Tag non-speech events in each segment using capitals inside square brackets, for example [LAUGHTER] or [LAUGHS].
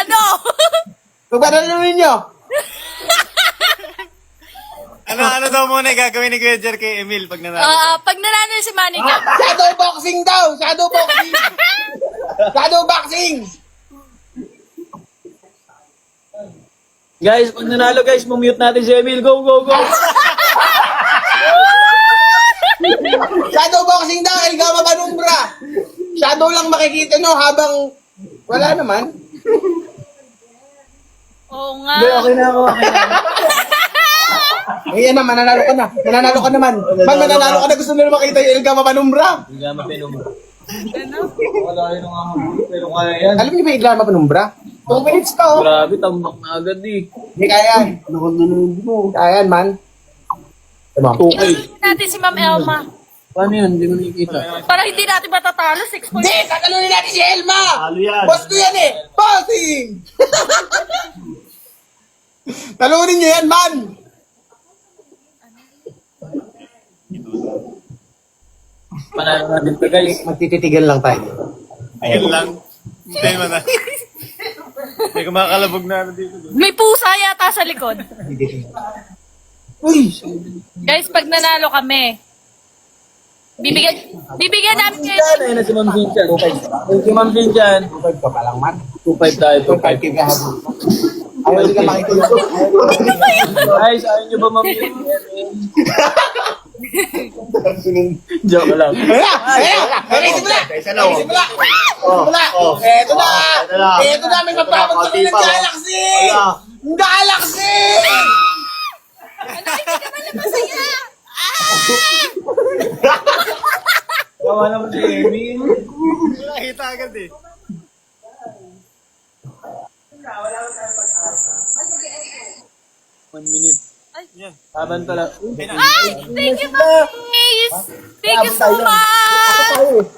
ano? [LAUGHS] Pagpanalunin ninyo. Ano, ano daw muna gagawin ni Kuya Jer kay Emil pag nanalo? Ah, pag nanalo si Manika, Shadow boxing daw! Shadow boxing! Shadow boxing! Guys, pag nanalo guys, mumute natin si Emil. Go, go, go! Shadow boxing daw! El Gama Banumbra! Shadow lang makikita nyo habang wala naman. Oo nga. Hindi, okay na ako, okay na. Ayan [LAUGHS] na, mananalo ka na. Mananalo ka naman. Man, mananalo ka na. Gusto nila makita yung El Gama Banumbra. Hindi ka mapinumbra. Ano? Wala yun ang hamon, pero kaya yan. Alam niyo ba yung El Gama Banumbra? 2 minutes pa, oh. Grabe, tambak na agad eh. Hindi kaya yan. Kaya yan, man. Diba? Okay. natin si Ma'am Elma. Paano yun? Hindi ko nakikita. Para hindi natin matatalo, 6 points. Hindi! Tatalunin natin si Elma! Talo yan. Boss ko yan eh! Bossing! [LAUGHS] [LAUGHS] Talunin niyo yan, man! Panalo natin to guys. Magtititigan lang tayo. Ayun lang. Hindi mo na. Hindi ko makakalabog na ano dito. May pusa yata sa likod. Uy! Guys, pag nanalo kami, bibigyan, bibigyan namin kayo. Ayun na si Ma'am Vincent. You, Ma'am Vincent. 2.5 ka pa lang, man. 2.5 tayo, 2.5 2.5. ka kahapon. Ayaw hindi ka makita yung... Guys, ayaw nyo ba Vincent? Joke lang. Ayan na! Ayan na! Ayan na! Isa na! Isa na! Wala! Eto na! Eto na! May mapapagod kami ng Galaxy! Galaxy! Ano, hindi ka pala masaya. Kawa naman si Emil. Nakita agad eh. One minute. Yan. Taban pala. Ay, thank you, Ma'am Thank you so much.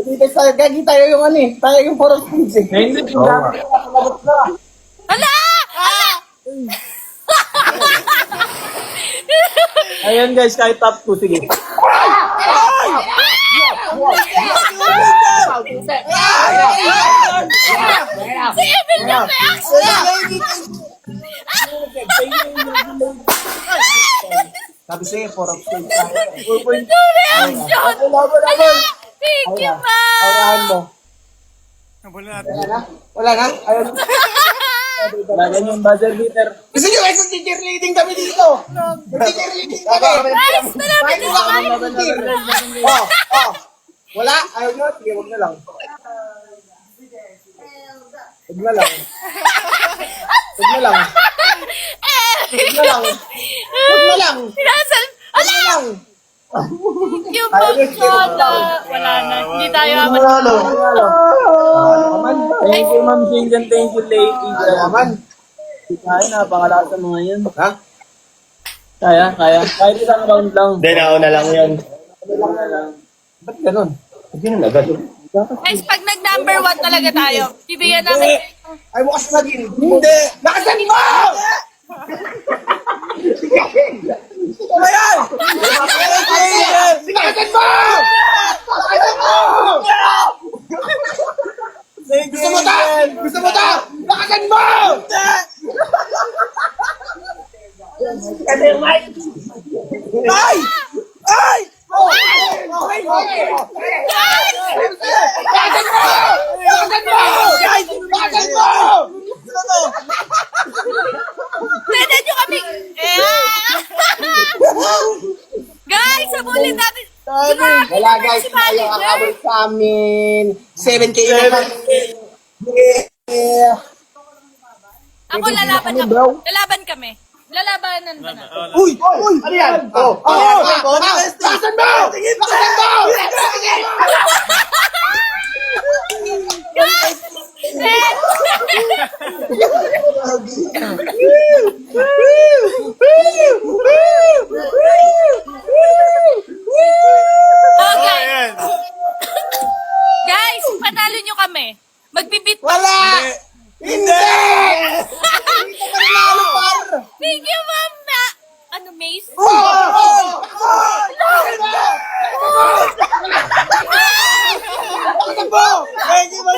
Dito tayo, gagi tayo yung ano eh. Tayo yung foreign friends eh. Hindi, yung dami. Hala! Hala! Ayan guys, kahit top 2, sige. Si Emil na may action! Sabi sa'yo, foreign friends. 4.2. No reaction! Hala! Thank you, Aurahan Ma'am! mo. Wala na? Wala na? Ayaw. Lagyan yung buzzer beater. Gusto nyo guys, teacher leading kami dito. Teacher leading kami. Guys, na wala sa kami teacher. Oh, oh. Wala? Ayaw nyo? Sige, huwag na lang. Huwag na lang. Huwag na lang. Huwag na lang. Huwag na lang. Huwag na lang. Thank you, Ma'am Wala. Wala na. Hindi tayo amat. Ano? Naman. Thank you, Ma'am Shinjan. Thank you, lady. Naman. Kaya, napakalakas ng mga yan. Ha? Kaya, kaya. Kahit isang round lang. Hindi, nauna lang yan. Ba't ganun? Na agad. Guys, pag nag-number one talaga tayo, bibigyan namin Ay, bukas na din. Hindi! Lakasan mo! Ito ba yan? Lakasan mo! Lakasan mo! Gusto mo ta? Gusto mo ta? Lakasan mo! Ay! Ay! Okay, okay. Lakasan mo! Lakasan mo! Lakasan mo! Pwede nyo kami! Eh, Guys, sabulin natin! Grabe Wala naman guys, si tayo ang abot sa amin. 7K na kami. Yeah. Ako lalaban kami. Lalaban kami. Lalabanan ba na? Uy! Uy! Ano yan? Oh! Oh! Oh! Lakasan mo! Lakasan mo! Guys! Eh, Okay. Ayan. Guys, panalo nyo kami. Magbibit Wala! Hindi! Hindi ka nanalo, par! Thank you, ma'am! Na, ano, Mace? Oh! Oh! Oh! Lakasan mo! Lakasan mo! Thank you, my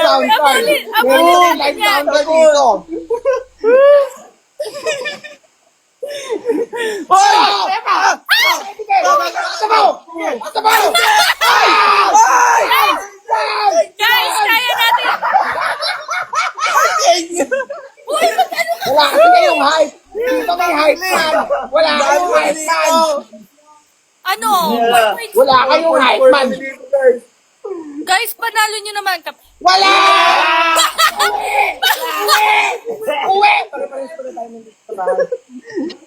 sound card. Meron yan. sound card dito. Hoy! Sabaw! Sabaw! Ay! Ay! Guys, kaya natin. Wala kasi kayong hype. Man. Wala kayong man. Ano? Wait, Wala kayong hype man. Guys, panalo nyo naman. Kap Wala! Uwi! [LAUGHS]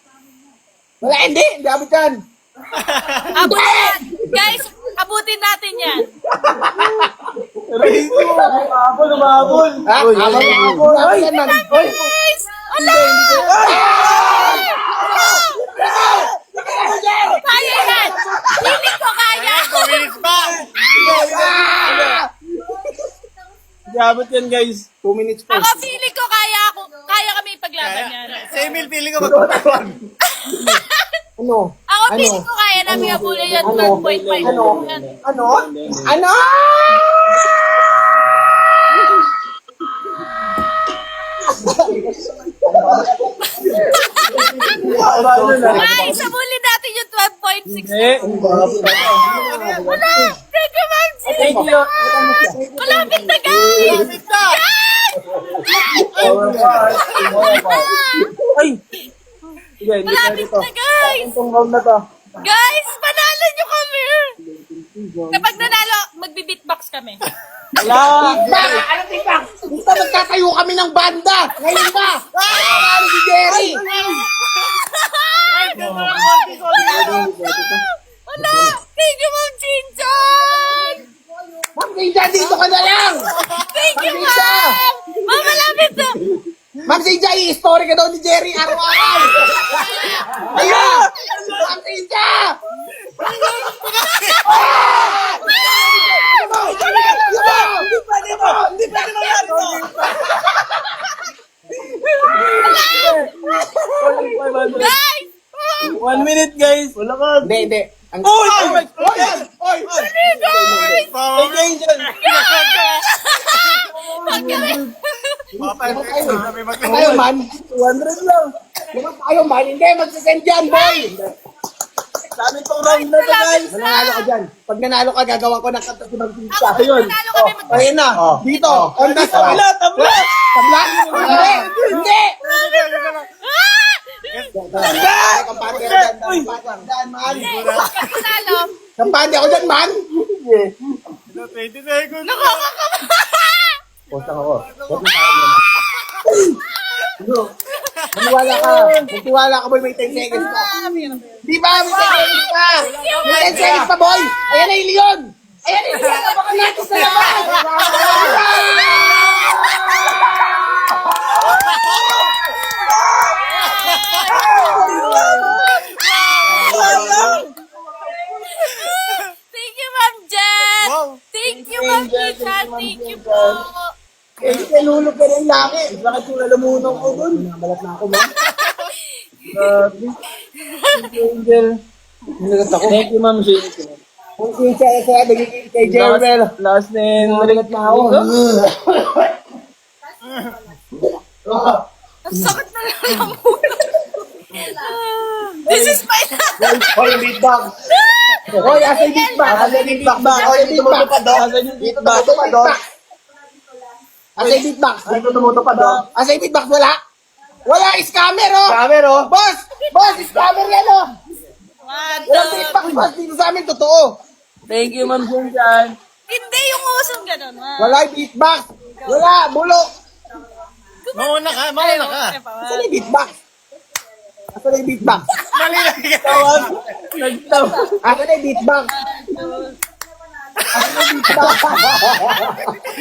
Wala, hindi. Hindi abot yan. Abutin! Guys, abutin natin yan. Umabol, umabol. Ha? Abot yan. Abot yan! Guys! Ala! Kaya yan! Hindi ko kaya! Kumilis pa! Ah! Hindi abot yan, guys. 2 minutes pa. Ako feeling ko kaya ako, kaya kami ipaglaban yan. Sa Emil, feeling ko magpapawag. Ano? Ako Ano? feeling ko kaya namin abulin yan Ano? 12.5. Ano? Ano? Ano? Paano na? Guys, abulin natin yung 12.6. Hindi. Wala! Thank you, Ma'am G! Thank you. Malapit na, guys! Guys! Ay! Sige, hindi tayo Malapit dito. na, guys! Itong round na to. Guys, panalo nyo kami! Kapag nanalo, magbi-beatbox kami. Wala! Ano tika? Basta magtatayo kami ng banda. Ngayon ba? Ano si Jerry? Wala! Thank you, Ma'am Chinchan! Ma'am Sinja, dito ka na lang. Thank you, Ma'am. Ma'am! Ma'am, malapit na! Ma'am Sinja, i-story ka daw ni Jerry araw-araw. Ayun! Ma'am Sinja! Guys! One minute, guys. Wala ka. Hindi, hindi. Ang... Oy! Oh my Oy! Oy! Guys! Thank you, Angel. Huwag kami! Tayo man. 200 lang. Lumang tayo man. Hindi, magsasend yan, boy. Sa amin tong round na to, guys. Mananalo ka dyan. Pag nanalo ka, gagawa ko ng kanta si Sinja. Ako, Ayun. nanalo mag- Ayun na. Dito. On the spot. Tabla, tabla. Tabla? Hindi. Hindi. Ah! Kampante ako dyan. Kampante ako dyan, man. Nanalo, Kampante ako dyan, man. 20 seconds. nakakakaba! Postang ako. Maniwala ka. Magtiwala ka, boy. May 10 seconds pa. Di ba? May 10 seconds pa. May 10 seconds pa, boy. Ayan na yung Leon. Ayan na yung Leon. Abangan natin sa labas. Thank you, Ma'am Jen! Thank you, Ma'am Jen! thank you, Thank you Ma'am po! Nilulog ka ng laki. Bakit yung lalamunan ko dun? Namalat na ako, man. Grabe. Thank you, Angel. Nilagat ako. Thank you, Ma'am Shane. Kung siya sa nagiging kay Jerwell. Last, last na yun. Nilagat na ako. Ang sakit na lang ang ulo. This is my Hoy, beatbox. Hoy, asa yung beatbox? Asa yung beatbox? Hoy, beatbox. Asan yung Dito feedback? tumutupad, oh. Asa yung beatbox? Dito tumutupad, oh. Asa yung beatbox? Wala. Wala, scammer, oh. Scammer, oh. Boss! Boss, scammer yan, oh. One, Walang two, beatbox, boss. Dito sa amin, totoo. Thank you, Ma'am Shane. Hindi yung usong ganun. ah. Wala beatbox. Wala, bulok. Mauna ka, mauna ka. Asa yung beatbox? Asa yung beatbox? Mali na ka. Tawag. Nagtawa. Asa yung beatbox? Asa yung beatbox?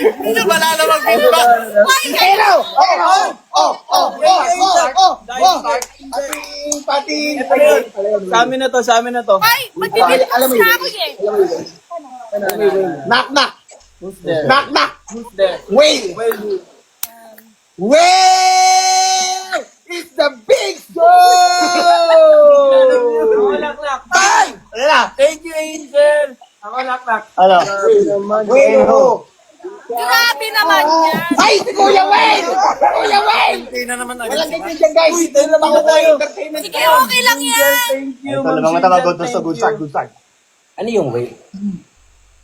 Hindi na pala na mag-feedback. Hello! Oh, oh, oh, oh, oh, oh, oh, oh. Pati, pati. Sa amin na to, sa amin na to. Ay, mo na yun. ako eh. Knock, knock. Who's there? Knock, knock. Who's there? Whale. Whale is the big! Wala na. Thank you, Angel. Ako laklak. Ano? Grabe naman. Whale ho. Grabe naman yan. Ay, si Kuya Wayne! Kuya Wayne! Hindi na naman agad. Walang ganyan dyan, guys. Ito lang ako tayo. Sige, okay lang yan. Thank you, Ito mga tama, good to good start, good start. Ano yung whale?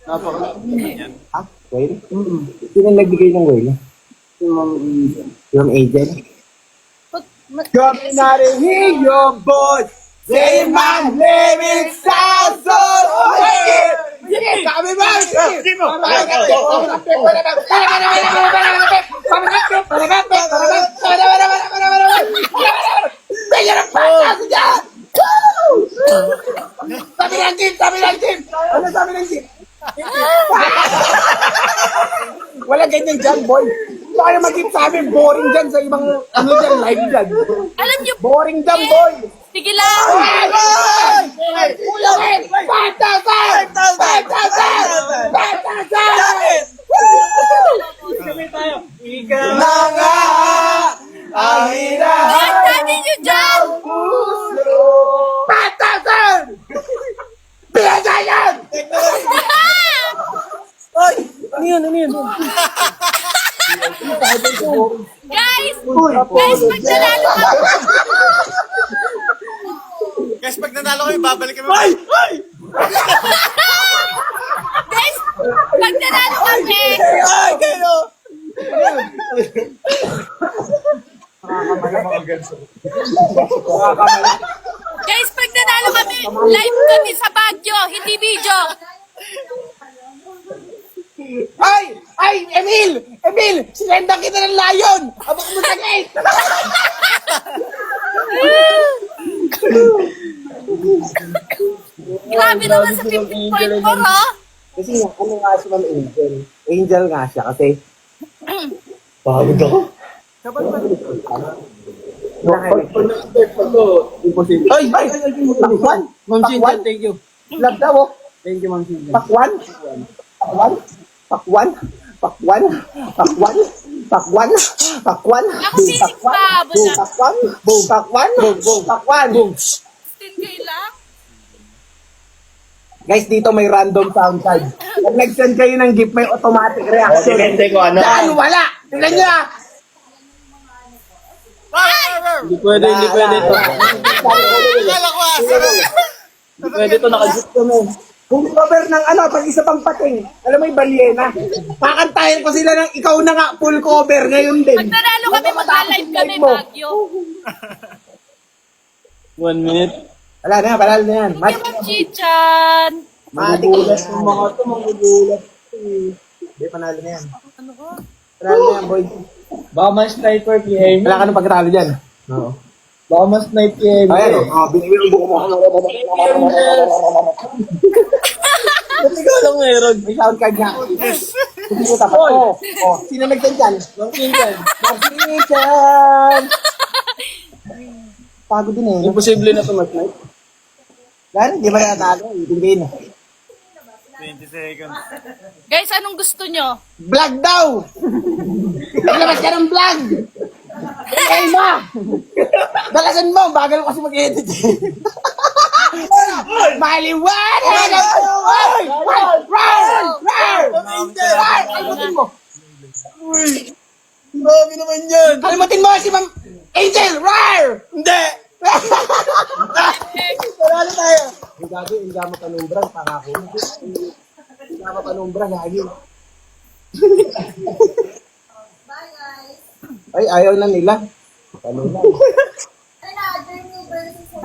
Napaka. Ha? Whale? Sino nagbigay ng whale? Yung Angel. Come narinig yung boss! Say my name is Samson! Sige, kami ba? Sige mo! Sabi ng team! Sabi ng team! Ano sabi ng team? Wala ganyan dyan, boy. Baka na mag-keep sa amin, boring dyan sa ibang, ano dyan, live dyan. Alam niyo, Boring dyan, boy. Sige lang. Wen! 5,000! 5,000! 5,000! Na nga ang hinahanap Ang dami niyo dyan. puso! 5,000! Biyasa yan! Ano yun? Ano yun? Guys, guys, pag nanalo kami, Guys, pag nanalo kayo, babalik kami. Ay! Ay! guys, pag nanalo kami, Ay! Kayo! guys, pag nanalo kami, live kami sa Baguio, hindi video. Ay! Ay! Emil! Emil! Sinendan kita ng layon! Abang mo sa gate! Grabe naman sa 15.4, oh. Kasi nga, ano nga si Ma'am Angel? Angel nga siya kasi. [CLEARS THROAT] Pagod ako. Imposible. Ay! Ay! Pakwan! Ma'am Pakwan! Cynthia, thank you. Love daw oh! Thank you, Ma'am Cynthia. Pakwan! Pakwan! Pakwan! Pakwan! Pakwan! Pakwan! Pakwan! Ako sisig pa, Boom! bula. Pakwan! Boom! Pakwan! Boom! Boom! Pakwan! Guys, dito may random sound card. Pag nag-send kayo ng gift, may automatic reaction. Depende ko ano. Yan, wala! Tingnan nyo ah! Hindi pwede, hindi pwede ito. Akala ko asa na. Hindi pwede ito. Nakajit ko na. Kung cover ng ano, pag isa pang pating, alam mo yung balyena, kakantahin ko sila ng ikaw na nga, full cover ngayon din. Pag nanalo kami, magka-live kami, Baguio. One minute. Wala na, panalo na yan. Mat, Yung Chichan. magugulat Yung mga ito, magugulat. Hindi, panalo na yan. Panalo na yan, boy. Baka may sniper kay Amy. Wala ka nang pagkatalo dyan. Oo. Baka mas snipe kay Amy. Ayan, oh, binigyan yung buko mo. Ba't ikaw lang meron? May sound card nga. Hindi ko tapat. Oh, oh, sino nagtan dyan? Ma'am Cynthia. Martinichan! Pagod din eh. Imposible na ito mag-snipe. Dahil, hindi ba natalo? Itindihin. 20 seconds. Guys, anong gusto nyo? Vlog daw! Naglabas ka ng vlog! Ay, ma! Dalasan mo, bagal ko kasi mag-edit. Maliwanag! Ay! Rar! Rar! Rar! Rar! Kalimutin mo! Grabe naman yan. Kalimutin mo si Ma'am Angel! Rar! Hindi! Paralo tayo. Ang gago, ang gama panumbra, pangako. Ang gama panumbra, lagi. Bye, guys. Ay, ayaw na nila. Ano na? Another new version sa